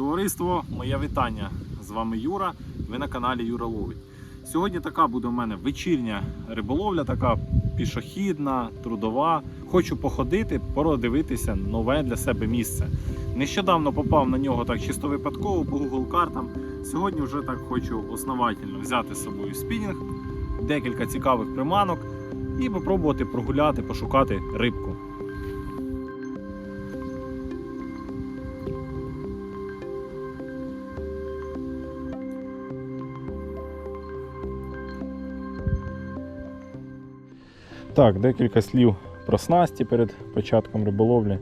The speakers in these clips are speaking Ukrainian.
Товариство, моє вітання. З вами Юра. Ви на каналі Юра Ловить. Сьогодні така буде у мене вечірня риболовля, така пішохідна, трудова. Хочу походити, продивитися нове для себе місце. Нещодавно попав на нього так чисто випадково по Google картам. Сьогодні вже так хочу основательно взяти з собою спінінг, декілька цікавих приманок і попробувати прогуляти, пошукати рибку. Так, декілька слів про снасті перед початком риболовлі.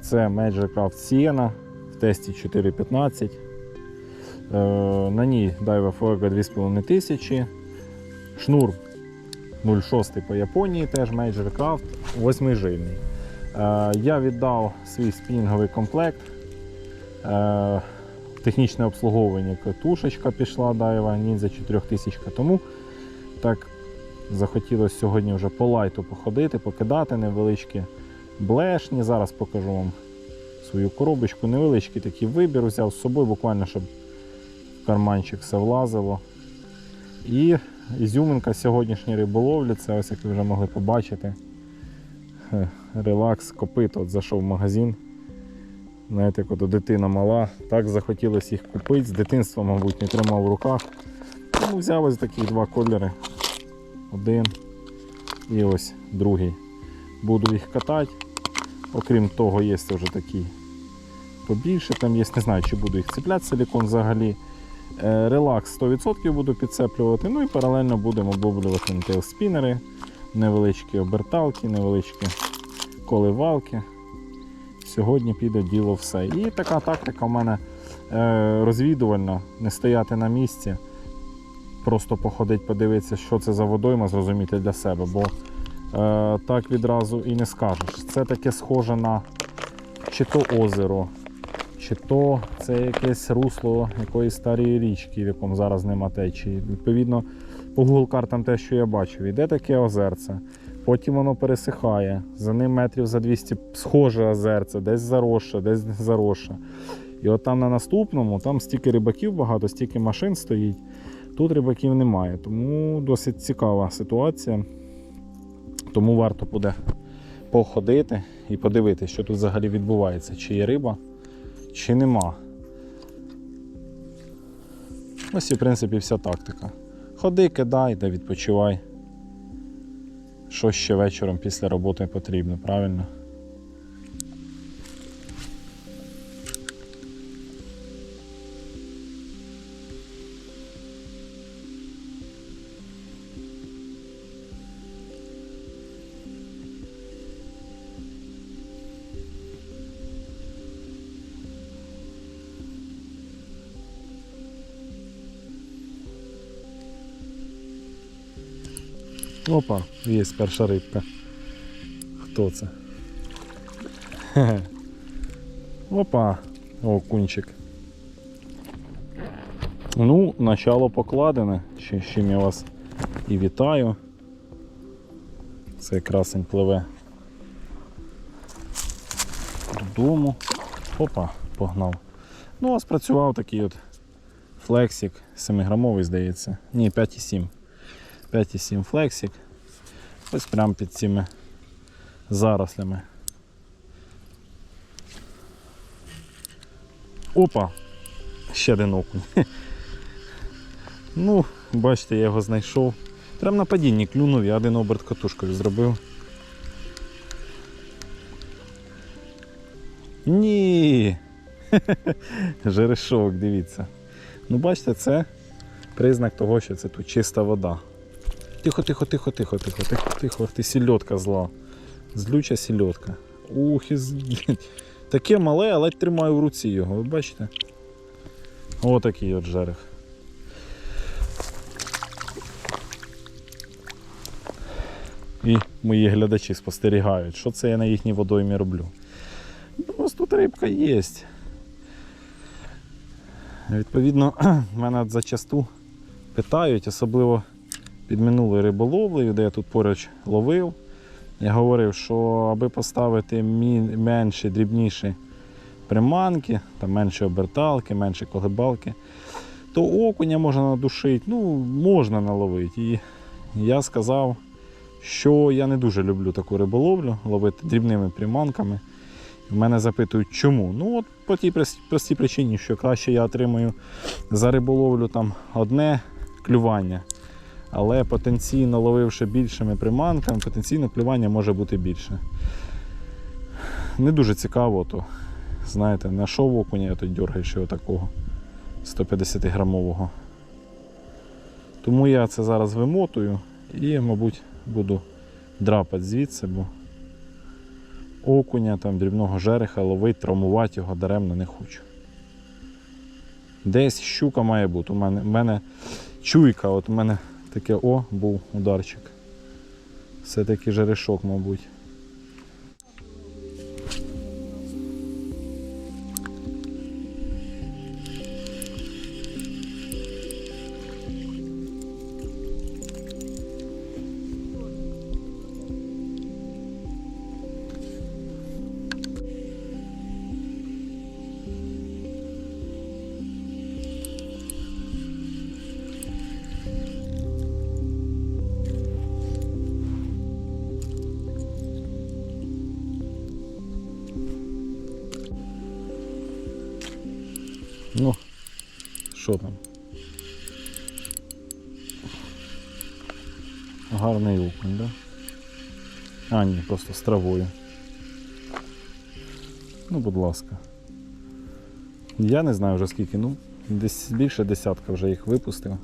Це Magic Craft Sienna в тесті 4.15. Е, на ній Daiwa Fuego 2500. Шнур 0,6 по Японії, теж Major Craft, 8 жильний. Е, я віддав свій спінінговий комплект. Е, технічне обслуговування катушечка пішла Daiwa Ninja 4000, тому так захотілося сьогодні вже по лайту походити, покидати невеличкі блешні. Зараз покажу вам свою коробочку. Невеличкий такий вибір взяв з собою, буквально, щоб в карманчик все влазило. І ізюминка сьогоднішньої риболовлі, це ось як ви вже могли побачити. Релакс, копито. От зайшов в магазин. Знаєте, як от дитина мала, так захотілося їх купити. З дитинства, мабуть, не тримав в руках. Тому взяв ось такі два кольори. Один і ось другий. Буду їх катати. Окрім того, є вже такі побільше. Там є, не знаю, чи буду їх цепляти силікон взагалі. Е, Релакс 100% буду підцеплювати. Ну і паралельно будемо обловлювати тейлспінери, невеличкі оберталки, невеличкі коливалки. Сьогодні піде діло все. І така тактика в мене е, розвідувальна, не стояти на місці просто походити, подивитися, що це за водойма, зрозуміти для себе, бо е, так відразу і не скажеш. Це таке схоже на чи то озеро, чи то це якесь русло якоїсь старої річки, в якому зараз нема течії. Відповідно, по Google картам те, що я бачив, іде таке озерце. Потім воно пересихає, за ним метрів за 200 схоже озерце, десь заросше, десь не заросше. І от там на наступному, там стільки рибаків багато, стільки машин стоїть. Тут рибаків немає, тому досить цікава ситуація. Тому варто буде походити і подивитися, що тут взагалі відбувається, чи є риба, чи нема. Ось і в принципі вся тактика. Ходи, кидай та відпочивай. Що ще вечором після роботи потрібно, правильно? Опа, є перша рибка. Хто це? Опа, о, кунчик. Ну, начало покладене, з чим я вас і вітаю. Цей красень пливе додому. Опа, погнав. Ну, а спрацював такий от флексик 7-грамовий, здається. Ні, 5,7. 5,7 флексик. Ось прямо під цими зарослями. Опа! Ще один окунь. Ну, бачите, я його знайшов. Прям на падінні клюнув, я один оберт катушкою зробив. Ні. Жерешок, дивіться. Ну, бачите, це признак того, що це тут чиста вода. Тихо, тихо, тихо, тихо, тихо, тихо, тихо, ти сільотка зла. Злюча сільотка. Ух, із... таке мале, але тримаю в руці його, ви бачите? Отакий от жерех. І мої глядачі спостерігають, що це я на їхній водоймі роблю. У нас тут рибка є. Відповідно, мене зачасту питають, особливо під минулою риболовлею, де я тут поруч ловив. Я говорив, що аби поставити менші, дрібніші приманки, там менше оберталки, менше колебалки, то окуня можна надушити, ну, можна наловити. І я сказав, що я не дуже люблю таку риболовлю, ловити дрібними приманками. В мене запитують, чому? Ну от по тій простій причині, що краще я отримую за риболовлю там одне клювання. Але потенційно ловивши більшими приманками, потенційно клювання може бути більше. Не дуже цікаво, то знаєте, знайшов окуня, а то дергаєш його такого 150 грамового. Тому я це зараз вимотую і, мабуть, буду драпати звідси, бо окуня, там, дрібного жереха ловити, травмувати його даремно не хочу. Десь щука має бути. У мене, у мене чуйка, от у мене таке о, був ударчик. Все-таки жерешок, мабуть. А, ні, просто з травою. Ну, будь ласка. Я не знаю вже скільки, ну, десь більше десятка вже їх випустив.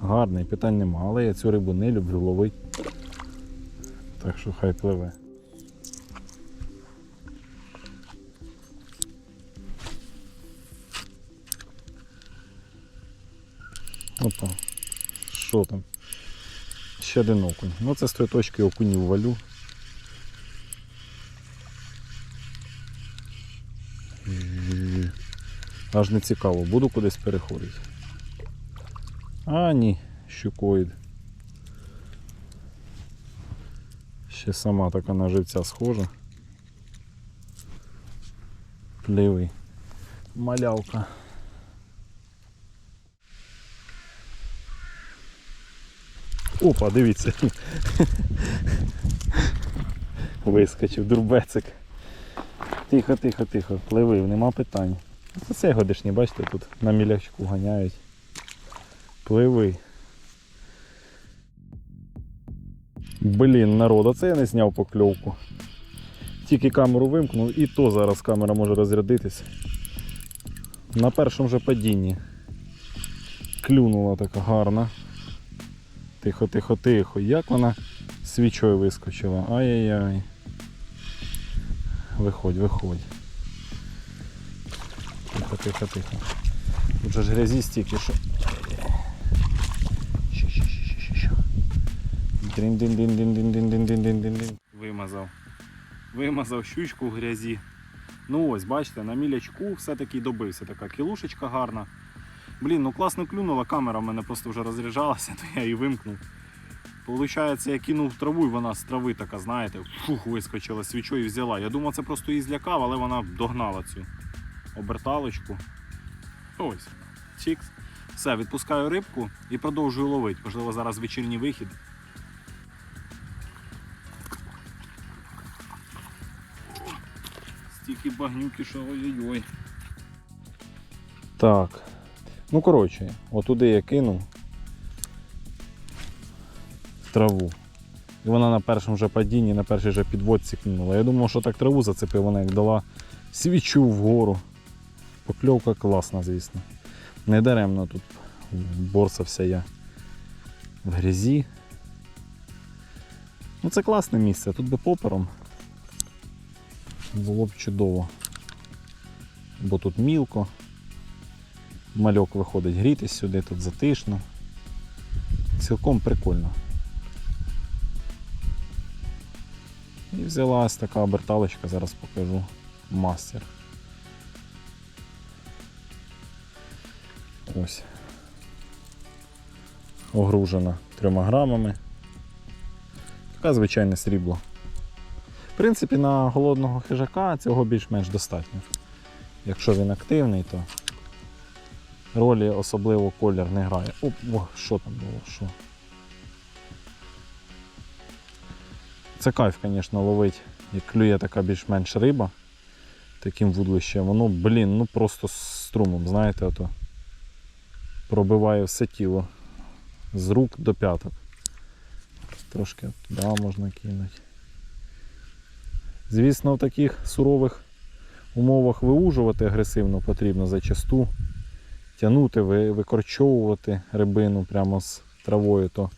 Гарний, питань нема, але я цю рибу не люблю ловити. Так що хай пливе. Опа. Що там? Ще один окунь. Ну це з тої точки окунів валю. Аж не цікаво, буду кудись переходити. А, ні, щукоїд. Ще сама така на живця схожа. Плівий. Малявка. Опа, дивіться. Вискочив дурбецик. Тихо, тихо, тихо, пливив, нема питань. Це цей годишній, бачите, тут на мілячку ганяють. Пливи. Блін, народ, це я не зняв покльовку. Тільки камеру вимкнув і то зараз камера може розрядитись. На першому же падінні. Клюнула така гарна. Тихо, тихо, тихо. Як вона свічою вискочила. Ай-яй-яй. Виходь, виходь. Тихо, тихо, тихо. Тут же ж грязі стільки, що. Що, що, що, що, що, що. дин дин дин дин дин дин дин дин дин дин дин Вимазав. Вимазав щучку в грязі. Ну ось, бачите, на мілячку все-таки добився. Така кілушечка гарна. Блін, ну класно клюнула, камера в мене просто вже розряджалася, то я її вимкнув. Получається, я кинув траву і вона з трави така, знаєте, фух, вискочила свічою і взяла. Я думав, це просто її злякав, але вона догнала цю оберталочку. Ось. Чікс. Все, відпускаю рибку і продовжую ловити. Можливо, зараз вечірній вихід. Стільки багнюки, що ой-ой-ой. Так. Ну, коротше, отуди я кинув траву. І вона на першому же падінні, на першій же підводці кинула. Я думав, що так траву зацепив, вона як дала свічу вгору. Покльовка класна, звісно. Недаремно тут борсався я в грязі. Ну це класне місце, тут би попером було б чудово. Бо тут мілко. Мальок виходить грітись сюди, тут затишно. Цілком прикольно. І взялась така оберталочка, зараз покажу. Мастер. Ось. Огружена трьома грамами. Така звичайне срібло. В принципі, на голодного хижака цього більш-менш достатньо. Якщо він активний, то ролі особливо колір не грає. О, о що там було? Що? Це кайф, звісно, ловить, як клює така більш-менш риба таким вудлищем. Воно, блін, ну просто струмом, знаєте, ото пробиває все тіло з рук до п'яток. Трошки туди можна кинути. Звісно, в таких сурових умовах виужувати агресивно потрібно зачасту. Тягнути, викорчовувати рибину прямо з травою, то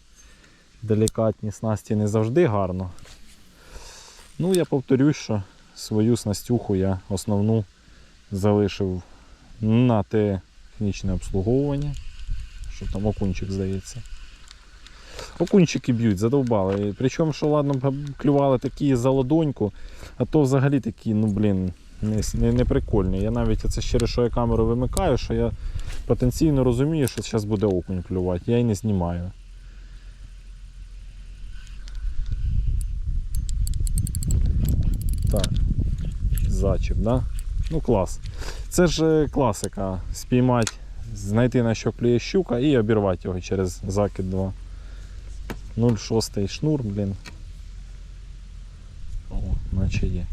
делікатні снасті не завжди гарно. Ну, я повторюсь, що свою снастюху я основну залишив на технічне обслуговування. Що там окунчик здається. Окунчики б'ють, задовбали. Причому, що ладно, клювали такі за ладоньку, а то взагалі такі, ну блін, не, не, не. Я навіть це через що я камеру вимикаю, що я потенційно розумію, що зараз буде окунь клювати. Я і не знімаю. Так, зачіп, да? Ну клас. Це ж е, класика. Спіймати, знайти на що клює щука і обірвати його через закид 2. 0,6 шнур, блін. О, наче є.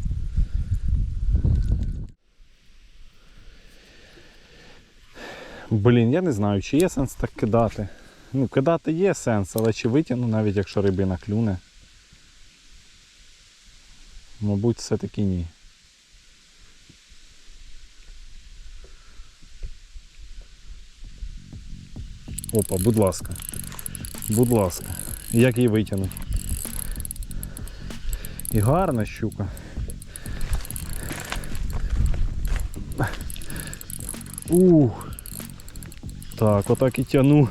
Блін, я не знаю, чи є сенс так кидати. Ну, кидати є сенс, але чи витягну, навіть якщо рибина клюне. Мабуть, все-таки ні. Опа, будь ласка. Будь ласка. Як її витягнути? І гарна щука. Ух. Так, отак і тяну.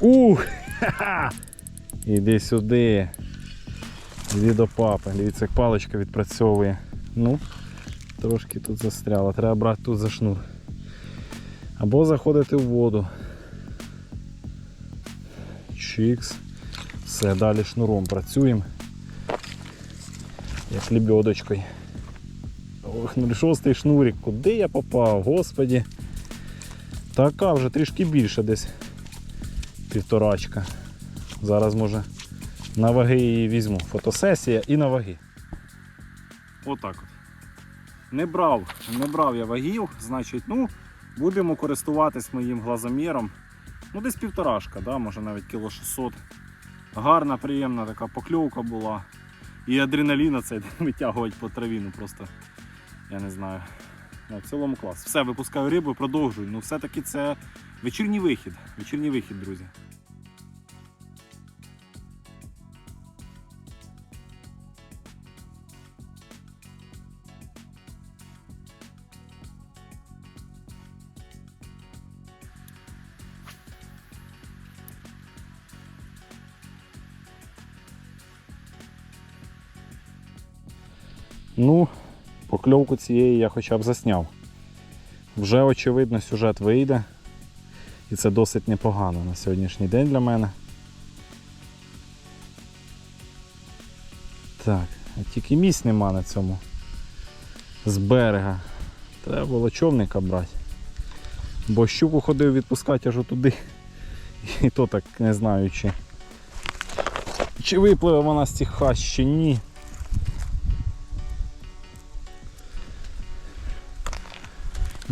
Ух! Ха-ха! Іди сюди. Іди до папи. Дивіться, як паличка відпрацьовує. Ну, трошки тут застряло. Треба брати тут за шнур. Або заходити в воду. Чікс. Все, далі шнуром працюємо. Як лебедочкою. Ох, 06 шнурик. Куди я попав? Господі. Така вже трішки більше десь. Півторачка. Зараз може на ваги її візьму. Фотосесія і на ваги. Отак от. Не брав, не брав я вагів, значить, ну, будемо користуватись моїм глазоміром. Ну, десь півторашка, да, може навіть кіло 600. Гарна, приємна така покльовка була. І адреналіна цей витягувати по траві, ну просто я не знаю. Ну, в цілому клас. Все, випускаю рибу, продовжую. Ну, все-таки це вечірній вихід. Вечірній вихід, друзі. Ну, покльовку цієї я хоча б засняв. Вже очевидно сюжет вийде. І це досить непогано на сьогоднішній день для мене. Так, тільки місць нема на цьому. З берега. Треба було човника брати. Бо щуку ходив відпускати аж туди. І то так не знаю чи. Чи випливе вона з цих хащ, чи ні.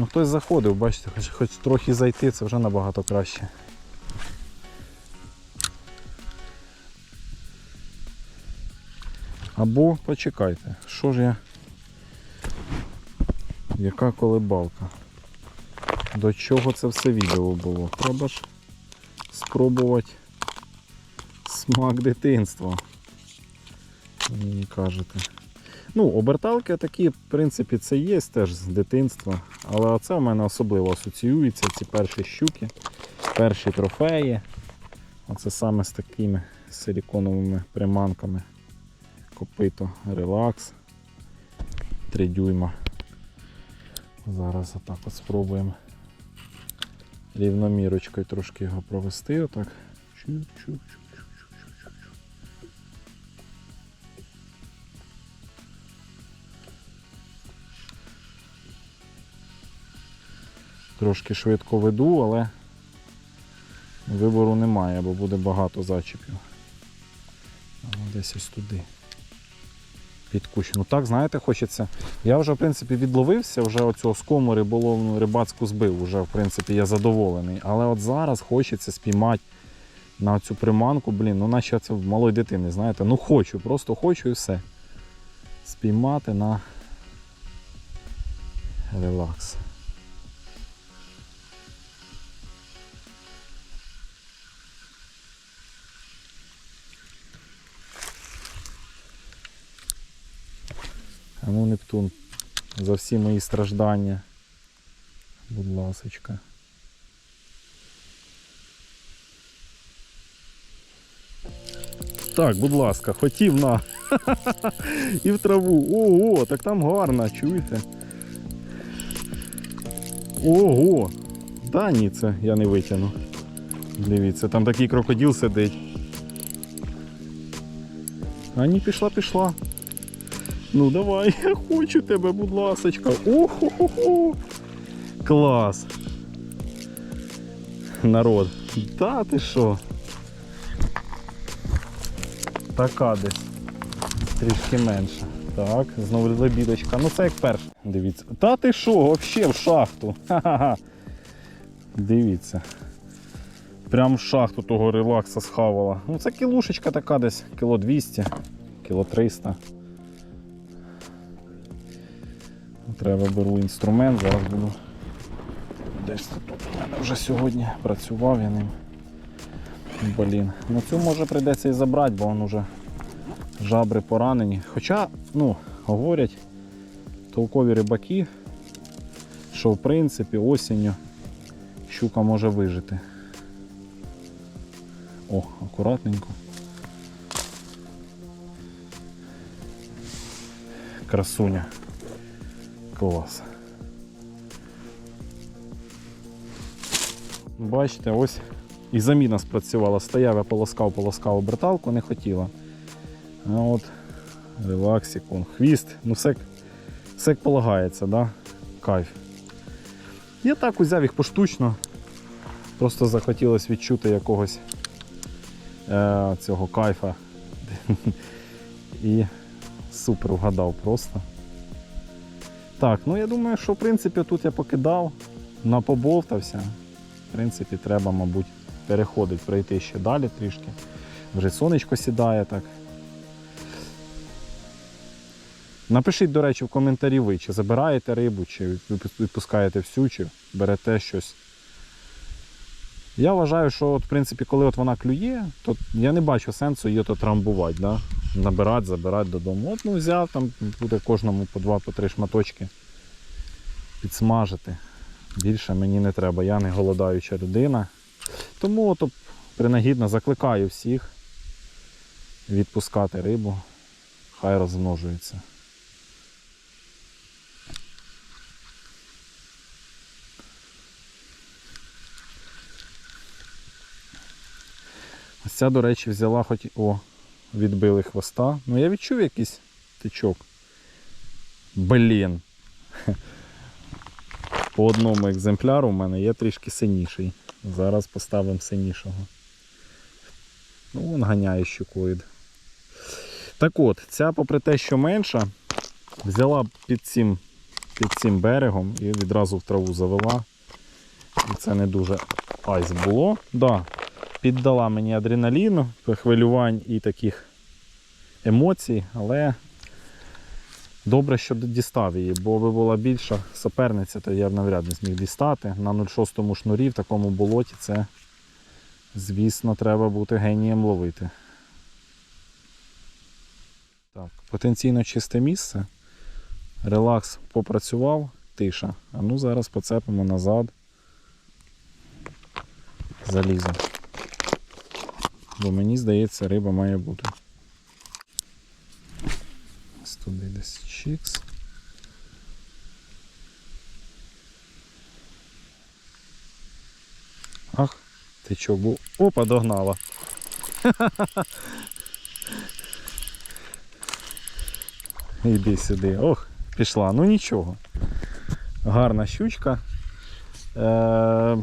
Ну хтось заходив, бачите, хоч, хоч трохи зайти, це вже набагато краще. Або почекайте, що ж я. Яка колебалка? До чого це все відео було? Треба ж спробувати смак дитинства. Мені кажете. Ну, оберталки такі, в принципі, це є теж з дитинства. Але це в мене особливо асоціюється, ці перші щуки, перші трофеї. Оце саме з такими силіконовими приманками. Копито, релакс. 3 дюйма. Зараз отак от спробуємо рівномірочкою трошки його провести. Отак. Чу-чу-чу. Трошки швидко веду, але вибору немає, бо буде багато зачіпів. Десь ось туди. Під кущ. Ну так, знаєте, хочеться. Я вже, в принципі, відловився, вже оцього скому риболовну рибацьку збив. Вже, в принципі, я задоволений. Але от зараз хочеться спіймати на цю приманку, блін, ну наче це в малої дитини, знаєте. Ну хочу, просто хочу і все. Спіймати на релакс. А ну, Нептун, за всі мої страждання. Будь ласочка. Так, будь ласка, хотів на. І в траву. Ого, так там гарно, чуєте? Ого! Та ні, це я не витягну. Дивіться, там такий крокодил сидить. А ні, пішла, пішла. Ну давай, я хочу тебе, будь ласочка. Охо-хо-хо. Клас. Народ. Та ти що? Така десь. Трішки менше. Так, знову лебідочка. Ну це як перше. Дивіться. Та ти що, взагалі в шахту. Ха-ха-ха. Дивіться. Прям в шахту того релакса схавала. Ну це кілушечка така десь, кіло 200, кіло 300. Треба беру інструмент, зараз буду. Десь тут у мене вже сьогодні працював я ним. Блін. Ну цю може прийдеться і забрати, бо він уже жабри поранені. Хоча, ну, говорять толкові рибаки, що в принципі осінню щука може вижити. О, акуратненько. Красуня. Клас. Бачите, ось і заміна спрацювала. Стояв, я полоскав, полоскав оберталку, не хотіла. А от релаксик, хвіст, ну все, все як полагається, да? кайф. Я так узяв їх поштучно. Просто захотілося відчути якогось е, цього кайфа. І супер вгадав просто. Так, ну я думаю, що в принципі тут я покидав, напобовтався. В принципі, треба, мабуть, переходити, пройти ще далі трішки. Вже сонечко сідає так. Напишіть, до речі, в коментарі ви, чи забираєте рибу, чи відпускаєте всю, чи берете щось. Я вважаю, що от, в принципі, коли от вона клює, то я не бачу сенсу її то трамбувати, да? Набирати, забирати додому. От ну взяв, там буде кожному по два, по три шматочки підсмажити. Більше мені не треба, я не голодаюча людина. Тому от, принагідно закликаю всіх відпускати рибу, хай розмножується. Ось ця, до речі, взяла хоч о, відбили хвоста. Ну я відчув якийсь тичок. Блін. По одному екземпляру в мене є трішки синіший. Зараз поставимо синішого. Ну, він ганяє щукоїд. Так от, ця, попри те, що менша, взяла під цим, під цим берегом і відразу в траву завела. І це не дуже айс було. Да, піддала мені адреналіну, хвилювань і таких емоцій, але добре, що дістав її, бо би була більша суперниця, то я б навряд не зміг дістати. На 0,6 шнурі в такому болоті це, звісно, треба бути генієм ловити. Так, потенційно чисте місце. Релакс попрацював, тиша. А ну зараз поцепимо назад. Залізо. Бо мені здається, риба має бути. Ось туди десь чікс. Ах, ти чо був? Опа, догнала. Іди сюди. Ох, пішла. Ну нічого. Гарна щучка. Е,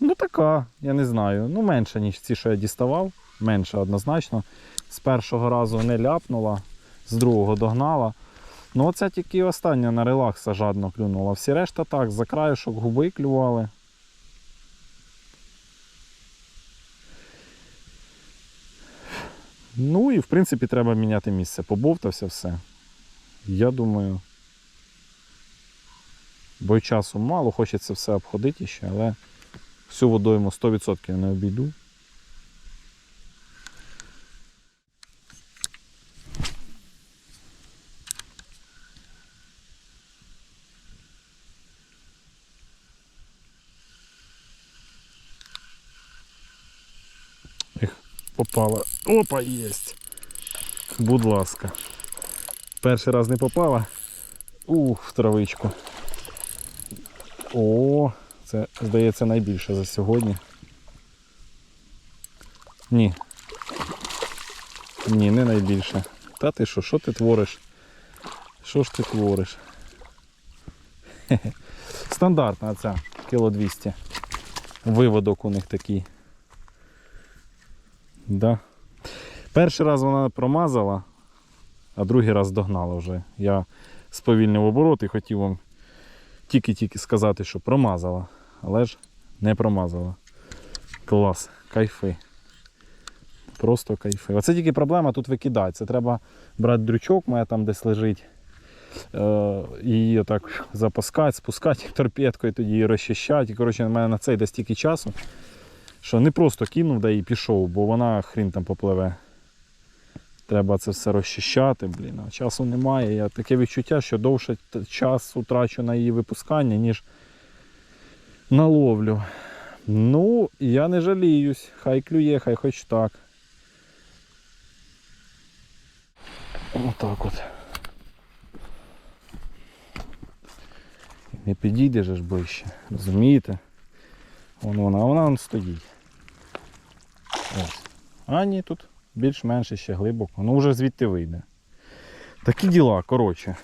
ну, така, я не знаю. Ну, менша, ніж ці, що я діставав. Менше однозначно. З першого разу не ляпнула, з другого догнала. Ну, оця тільки остання на релакса жадно клюнула. Всі решта так, за краюшок губи клювали. Ну і в принципі треба міняти місце. Побовтався все. Я думаю. Бо й часу мало, хочеться все обходити ще, але всю водойму 100% не обійду. Попала. Опа, єсть. Будь ласка. Перший раз не попала. Ух, в травичку. О, це, здається, найбільше за сьогодні. Ні. Ні, не найбільше. Та ти що, що ти твориш? Що ж ти твориш? Стандартна ця, кіло 200. Виводок у них такий. Да. Перший раз вона промазала, а другий раз догнала вже. Я сповільнив оборот і хотів вам тільки-тільки сказати, що промазала, але ж не промазала. Клас, кайфи. Просто кайфи. Оце тільки проблема тут викидати. Це треба брати дрючок, моя там десь лежить. Е, її отак запускати, спускати торпедкою, тоді її розчищати. І коротше, в мене на це йде стільки часу, що не просто кинув да і пішов, бо вона хрін там попливе. Треба це все розчищати, блін, а часу немає. Я таке відчуття, що довше часу трачу на її випускання, ніж на ловлю. Ну, я не жаліюсь, хай клює, хай хоч так. Отак от. Не підійде же ж ближче, розумієте? Вон вона, а вона вон стоїть. Ось. А ні, тут більш-менш ще глибоко. Ну вже звідти вийде. Такі діла, коротше.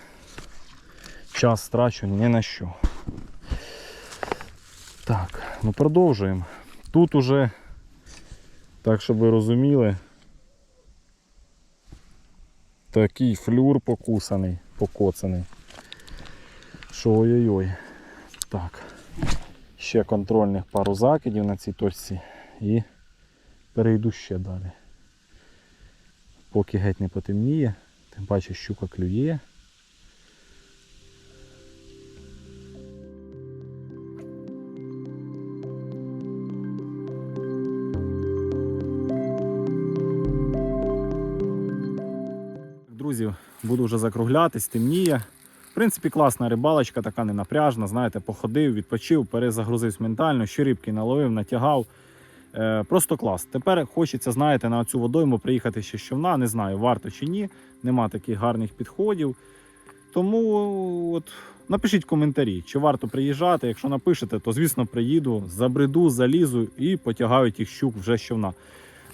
Час страчу ні на що. Так, ну продовжуємо. Тут уже, так щоб ви розуміли, такий флюр покусаний, покоцаний. Що ой-ой-ой. Так. Ще контрольних пару закидів на цій точці і перейду ще далі. Поки геть не потемніє, тим паче щука клює. Друзі, буду вже закруглятись, темніє. Принципі, класна рибалочка, така ненапряжна. Знаєте, походив, відпочив, перезагрузився ментально, ще рибки наловив, натягав. Е, просто клас. Тепер хочеться, знаєте, на цю водойму приїхати ще з човна. Не знаю, варто чи ні. Нема таких гарних підходів. Тому от, напишіть коментарі, чи варто приїжджати. Якщо напишете, то звісно приїду, забреду, залізу і потягаю тих щук вже з човна.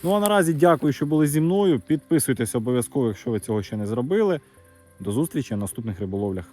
Ну а наразі дякую, що були зі мною. Підписуйтесь обов'язково, якщо ви цього ще не зробили. До зустрічі в наступних риболовлях.